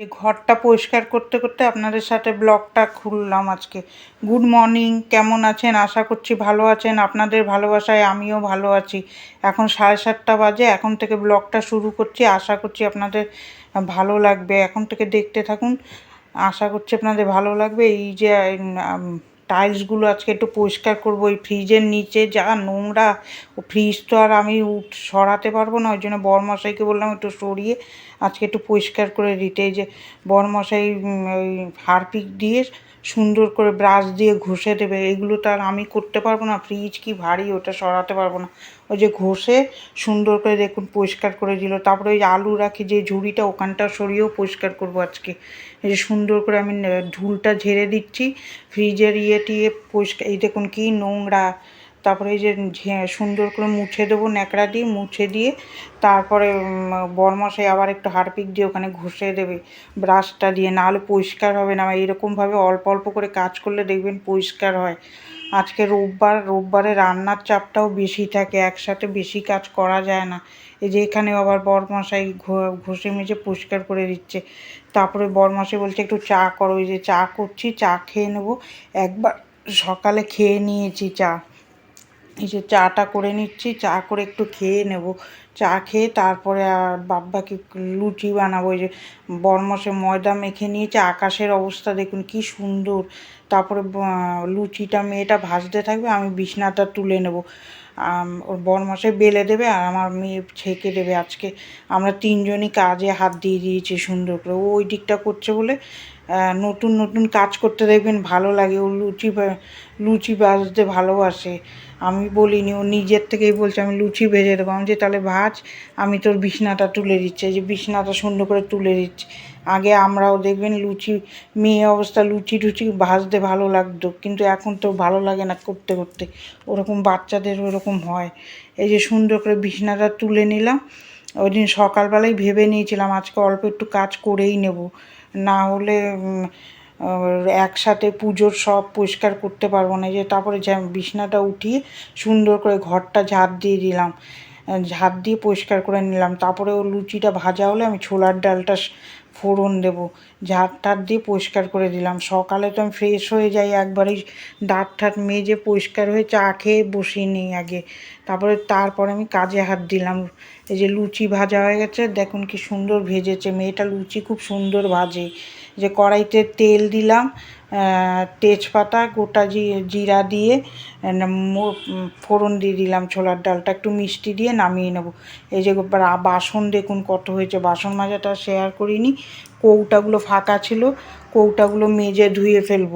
এই ঘরটা পরিষ্কার করতে করতে আপনাদের সাথে ব্লগটা খুললাম আজকে। গুড মর্নিং, কেমন আছেন? আশা করছি ভালো আছেন। আপনাদের ভালোবাসায় আমিও ভালো আছি। এখন সাড়ে সাতটা বাজে, এখন থেকে ব্লগটা শুরু করছি। আশা করছি আপনাদের ভালো লাগবে। এখন থেকে দেখতে থাকুন। আশা করছি আপনাদের ভালো লাগবে। এই যে টাইলসগুলো আজকে একটু পরিষ্কার করব, ওই ফ্রিজের নিচে যা নোংরা ফ্রিজ তো আর আমি উঠ, সরাতে পারব না, ওই জন্য বরমশাইকে বললাম একটু সরিয়ে আজকে একটু পরিষ্কার করে দিতে। যে বরমশাই ওই হারপিক দিয়ে সুন্দর করে ব্রাশ দিয়ে ঘষে দেবে, এগুলো তো আর আমি করতে পারব না, ফ্রিজ কি ভারী, ওটা সরাতে পারব না। ওই যে ঘষে সুন্দর করে দেখুন পরিষ্কার করে দিল। তারপরে ওই আলু রাখি যে ঝুড়িটা, ওখানটা সরিয়েও পরিষ্কার করব আজকে। এই যে সুন্দর করে আমি ঢুলটা ঝেড়ে দিচ্ছি। ফ্রিজের ইয়ে টিয়ে পরিষ্কার, এই দেখুন কী নোংরা। তারপরে এই যে সুন্দর করে মুছে দেবো, ন্যাকড়া দিয়ে মুছে দিয়ে তারপরে বরমশাই আবার একটু হারপিক দিয়ে ওখানে ঘষে দেবে, ব্রাশটা দিয়ে। নাহলে পরিষ্কার হবে না, এরকমভাবে অল্প অল্প করে কাজ করলে দেখবেন পরিষ্কার হয়। আজকে রোববার, রোববারে রান্নার চাপটাও বেশি থাকে, একসাথে বেশি কাজ করা যায় না। এই যে এখানে আবার বরমশাই ঘ- ঘষে মেজে পরিষ্কার করে দিচ্ছে। তারপরে বরমশাই বলছে, একটু চা করো ওই যে চা করছি, চা খেয়ে নেব। একবার সকালে খেয়ে নিয়েছি চা। এই যে চাটা করে নিচ্ছি, চা করে একটু খেয়ে নেব। চা খেয়ে তারপরে আর বাব্বাকে লুচি বানাবো, এই যে বরমসে ময়দা মেখে নিয়েছে আকাশের অবস্থা দেখুন কি সুন্দর। তারপরে লুচিটা, মেয়েটা ভাজতে থাকবে, আমি বিছনাটা তুলে নেব। ওর বরমশাই বেলে দেবে আর আমার মেয়ে ছেঁকে দেবে আজকে। আমরা তিনজনই কাজে হাত দিয়ে দিয়েছি সুন্দর করে। ও ওই দিকটা করছে বলে নতুন নতুন কাজ করতে দেখবেন ভালো লাগে, ও লুচি লুচি ভাজতে ভালোবাসে। আমি বলিনি, ও নিজের থেকেই বলছে, আমি লুচি ভেজে দেবো। আমি যে তাহলে ভাজ, আমি তোর বিছনাটা তুলে দিচ্ছি। যে বিছনাটা সুন্দর করে তুলে দিচ্ছি। আগে আমরাও দেখবেন লুচি, মেয়ে অবস্থা লুচি টুচি ভাজতে ভালো লাগতো, কিন্তু এখন তো ভালো লাগে না করতে করতে। ওরকম বাচ্চাদের ওরকম হয়। এই যে সুন্দর করে বিছনাটা তুলে নিলাম। ওই দিন সকালবেলায় ভেবে নিয়েছিলাম, আজকে অল্প একটু কাজ করেই নেব। না হলে একসাথে পুজোর সব পরিষ্কার করতে পারব না। যে তারপরে বিছনাটা উঠিয়ে সুন্দর করে ঘরটা ঝাঁপ দিয়ে দিলাম। ঝাঁপ দিয়ে পরিষ্কার করে নিলাম। তারপরে ও লুচিটা ভাজা হলে আমি ছোলার ডালটা ফোড়ন দেবো। ঝাড় টাড় দিয়ে পরিষ্কার করে দিলাম। সকালে তো আমি ফ্রেশ হয়ে যাই একবারেই দাঁত ঠাট মেজে পরিষ্কার হয়ে চা খেয়ে বসিয়ে নিই আগে। তারপরে তারপরে আমি কাজে হাত দিলাম। এই যে লুচি ভাজা হয়ে গেছে, দেখুন কি সুন্দর ভেজেছে। মেয়েটা লুচি খুব সুন্দর ভাজে। যে কড়াইতে তেল দিলাম তেজপাতা, গোটা জিরা দিয়ে ফোড়ন দিয়ে দিলাম ছোলার ডালটা। একটু মিষ্টি দিয়ে নামিয়ে নেব। এই যে বাসন দেখুন কত হয়েছে। বাসন মাজাটা শেয়ার করিনি। কৌটাগুলো ফাঁকা ছিল, কৌটাগুলো মেজে ধুয়ে ফেলব।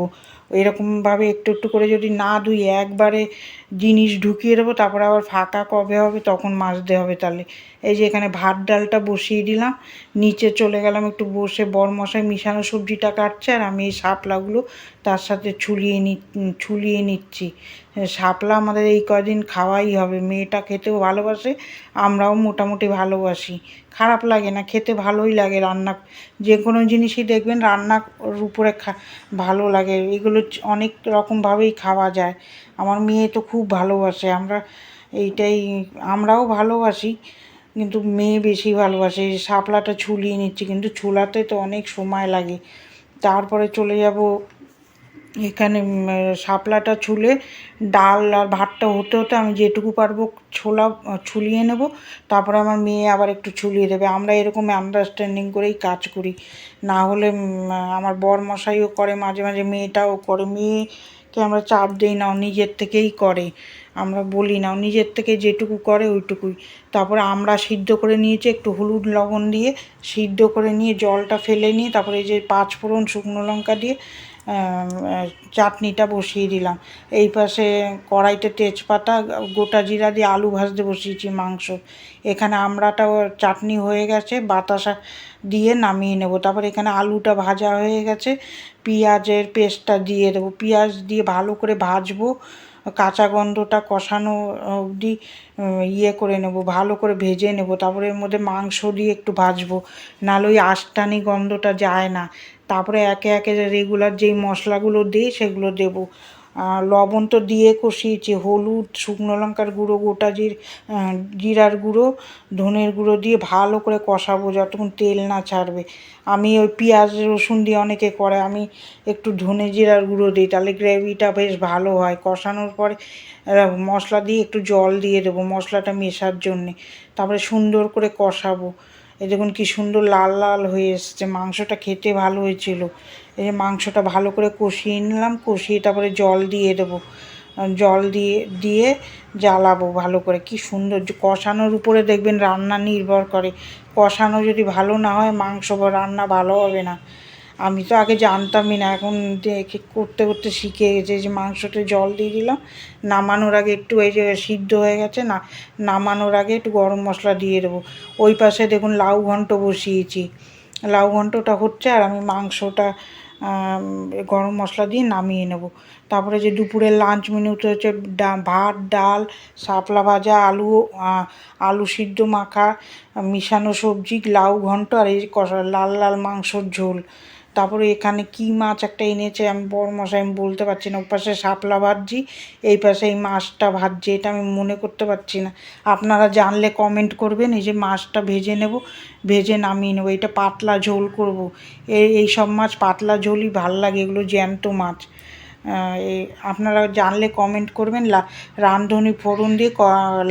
এরকমভাবে একটু একটু করে যদি না ধুই, একবারে জিনিস ঢুকিয়ে দেবো, তারপরে আবার ফাঁকা কবে হবে তখন মাজতে হবে তাহলে। এই যে এখানে ভাত ডালটা বসিয়ে দিলাম, নিচে চলে গেলাম একটু বসে, বরমশাই মিশানো সবজিটা কাটছে আর আমি এই শাপলাগুলো তার সাথে ছুলিয়ে নি, ছুলিয়ে নিচ্ছি। শাপলা আমাদের এই কদিন খাওয়াই হবে, মেয়েটা খেতেও ভালোবাসে, আমরাও মোটামুটি ভালোবাসি। খারাপ লাগে না, খেতে ভালোই লাগে রান্না, যে কোনো জিনিসই দেখবেন রান্নার উপরে খা, ভালো লাগে। এগুলো অনেক রকমভাবেই খাওয়া যায়। আমার মেয়ে তো খুব ভালোবাসে। আমরা এইটাই, আমরাও ভালোবাসি, কিন্তু মেয়ে বেশি ভালোবাসে। শাপলাটা ছুলিয়ে নিচ্ছি, কিন্তু ছোলাতে তো অনেক সময় লাগে। তারপরে চলে যাব এখানে শাপলাটা ছুলে ডাল আর ভাতটা হতে হতে আমি যেটুকু পারব ছোলা ছুলিয়ে নেব। তারপরে আমার মেয়ে আবার একটু ছুলিয়ে দেবে। আমরা এরকম আন্ডারস্ট্যান্ডিং করেই কাজ করি। না হলে আমার বর মশাইও করে, মাঝে মাঝে মেয়েটাও করে। মেয়েকে আমরা চাপ দিই না, ও নিজের থেকেই করে। আমরা বলি না, ও নিজের থেকে যেটুকু করে ওইটুকুই। তারপরে আমরা সিদ্ধ করে নিয়েছি একটু হলুদ লবণ দিয়ে, সিদ্ধ করে নিয়ে জলটা ফেলে নিয়ে তারপরে এই যে পাঁচ ফোড়ন শুকনো লঙ্কা দিয়ে চাটনিটা বসিয়ে দিলাম। এই পাশে কড়াইতে তেজপাতা, গোটা জিরা দিয়ে আলু ভাজতে বসিয়েছি মাংস। এখানে আমড়াটাও চাটনি হয়ে গেছে, বাতাসা দিয়ে নামিয়ে নেব। তারপর এখানে আলুটা ভাজা হয়ে গেছে, পেঁয়াজের পেস্টটা দিয়ে দেবো। পেঁয়াজ দিয়ে ভালো করে ভাজবো, কাঁচা গন্ধটা কষানো অবধি ইয়ে করে নেব, ভালো করে ভেজে নেব। তারপরে এর মধ্যে মাংস দিয়ে একটু ভাজবো, নাহলে ওই আষ্টানি গন্ধটা যায় না। তারপরে একে একে রেগুলার যেই মশলাগুলো দিই সেগুলো দেবো। লবণ তো দিয়ে কষিয়েছি, হলুদ, শুকনো লঙ্কার গুঁড়ো, গোটা জির জিরার গুঁড়ো, ধনের গুঁড়ো দিয়ে ভালো করে কষাবো যতক্ষণ তেল না ছাড়বে। আমি ওই পেঁয়াজ, রসুন দিয়ে অনেকে করে, আমি একটু ধনে জিরার গুঁড়ো দিই, তাহলে গ্রেভিটা বেশ ভালো হয়। কষানোর পরে মশলা দিয়ে একটু জল দিয়ে দেবো মশলাটা মেশার জন্যে। তারপরে সুন্দর করে কষাবো। এই দেখুন কী সুন্দর লাল লাল হয়ে এসছে। মাংসটা খেতে ভালো হয়েছিল। এই যে মাংসটা ভালো করে কষিয়ে নিলাম, কষিয়ে তারপরে জল দিয়ে দেবো। জল দিয়ে দিয়ে জ্বালাবো ভালো করে। কি সুন্দর কষানোর উপরে দেখবেন রান্না নির্ভর করে। কষানো যদি ভালো না হয়, মাংস বা রান্না ভালো হবে না। আমি তো আগে জানতামই না, এখন দেখে করতে করতে শিখে গেছে যে মাংসটা জল দিয়ে দিলাম, নামানোর আগে একটু এই যে সিদ্ধ হয়ে গেছে না, নামানোর আগে একটু গরম মশলা দিয়ে দেবো। ওই পাশে দেখুন লাউ ঘন্ট বসিয়েছি। লাউ ঘন্টটা হচ্ছে আর আমি মাংসটা গরম মশলা দিয়ে নামিয়ে নেব। তারপরে যে দুপুরের লাঞ্চ মেনুতে হচ্ছে ভাত, ডাল, শাপলা ভাজা, আলু আলু সিদ্ধ মাখা, মিশানো সবজি, লাউ ঘন্ট আর এই কষা, লাল লাল মাংসর ঝোল। তারপরে এখানে কি মাছ একটা এনেছে আমি বড় মশাই, আমি বলতে পারছি না। ওই পাশে শাপলা ভাজছি এই পাশে এই মাছটা ভাজছি, এটা আমি মনে করতে পারছি না। আপনারা জানলে কমেন্ট করবেন, এই যে মাছটা ভেজে নেব, ভেজে নামিয়ে নেব। এটা পাতলা ঝোল করব। এই এই সব মাছ পাতলা ঝোলই ভালো লাগে, এগুলো জ্যান্ত মাছ। আপনারা জানলে কমেন্ট করবেন। লা, রাঁধুনি ফোড়ন দিয়ে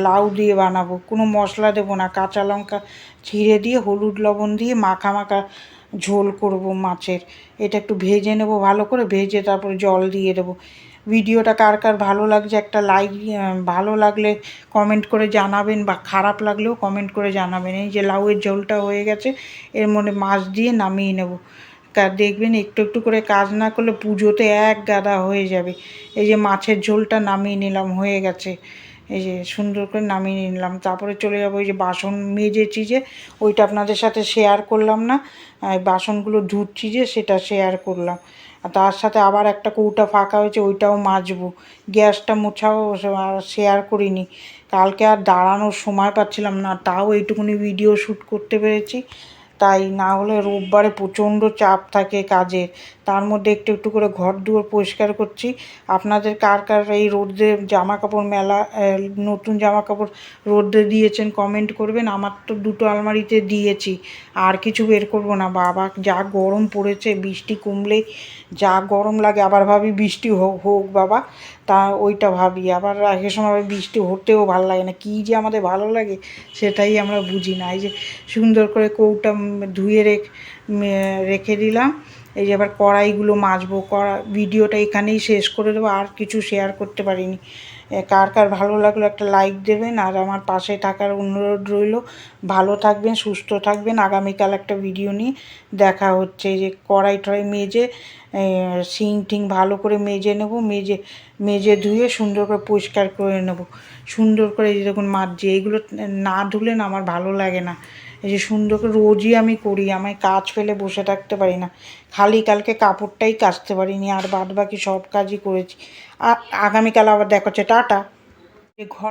লাউ দিয়ে বানাবো। কোনো মশলা দেবো না। কাঁচা লঙ্কা ছিঁড়ে দিয়ে, হলুদ লবণ দিয়ে মাখা মাখা ঝোল করব মাছের। এটা একটু ভেজে নেব ভালো করে, ভেজে তারপর জল দিয়ে দেবো। ভিডিওটা কার কার ভালো লাগছে একটা লাইক ভালো লাগলে কমেন্ট করে জানাবেন বা খারাপ লাগলেও কমেন্ট করে জানাবেন। এই যে লাউয়ের ঝোলটা হয়ে গেছে, এর মধ্যে মাছ দিয়ে নামিয়ে নেব। দেখবেন একটু একটু করে কাজ না করলে পুজোতে এক গাদা হয়ে যাবে। এই যে মাছের ঝোলটা নামিয়ে নিলাম, হয়ে গেছে। এই যে সুন্দর করে নামিয়ে নিলাম। তারপরে চলে যাব ওই যে বাসন মেজেছি যে, ওইটা আপনাদের সাথে শেয়ার করলাম না। বাসনগুলো ধুচ্ছি যে, সেটা শেয়ার করলাম। আর তার সাথে আবার একটা কৌটা ফাঁকা হয়েছে, ওইটাও মাজবো। গ্যাসটা মোছাও শেয়ার করিনি। কালকে আর দাঁড়ানোর সময় পাচ্ছিলাম না, তাও এইটুকুনি ভিডিও শ্যুট করতে পেরেছি। তাই না হলে রোববারে প্রচণ্ড চাপ থাকে কাজের। তার মধ্যে একটু একটু করে ঘর দুয়ার পরিষ্কার করছি। আপনাদের কার কার এই রোদ্রে জামা কাপড় মেলা নতুন জামা কাপড় রোদ্রে দিয়েছেন কমেন্ট করবেন। আমার তো দুটো আলমারিতে দিয়েছি, আর কিছু বের করব না। বাবা, যা গরম পড়েছে, বৃষ্টি কমলেই যা গরম লাগে, আবার ভাবি বৃষ্টি হোক হোক বাবা, তা ওইটা ভাবি। আবার একের সময় বৃষ্টি হতেও ভালো লাগে না। কী যে আমাদের ভালো লাগে, সেটাই আমরা বুঝি না। এই যে সুন্দর করে কৌটা ধুয়ে রেখ রেখে দিলাম। এই যে আবার কড়াইগুলো মাজবো, কড়া, ভিডিওটা এখানেই শেষ করে দেবো, আর কিছু শেয়ার করতে পারিনি। কার কার ভালো লাগল একটা লাইক দেবেন, আর আমার পাশে থাকার অনুরোধ রইল। ভালো থাকবেন, সুস্থ থাকবেন, আগামীকাল একটা ভিডিও নিয়ে দেখা হচ্ছে। যে কড়াই টড়াই মেজে শিং টিং ভালো করে মেজে নেব, মেজে মেজে ধুয়ে সুন্দর করে পরিষ্কার করে নেব। সুন্দর করে এই দেখুন মাজছি এইগুলো না ধুলে না আমার ভালো লাগে না। এই যে সুন্দর রোজই আমি করি আমি কাজ ফেলে বসে থাকতে পারি না। খালি কালকে কাপড়টাই কাচতে পারিনি, আর বাদ বাকি সব কাজই করেছি। আর আগামীকাল আবার দেখাচ্ছে টাটা। ঘর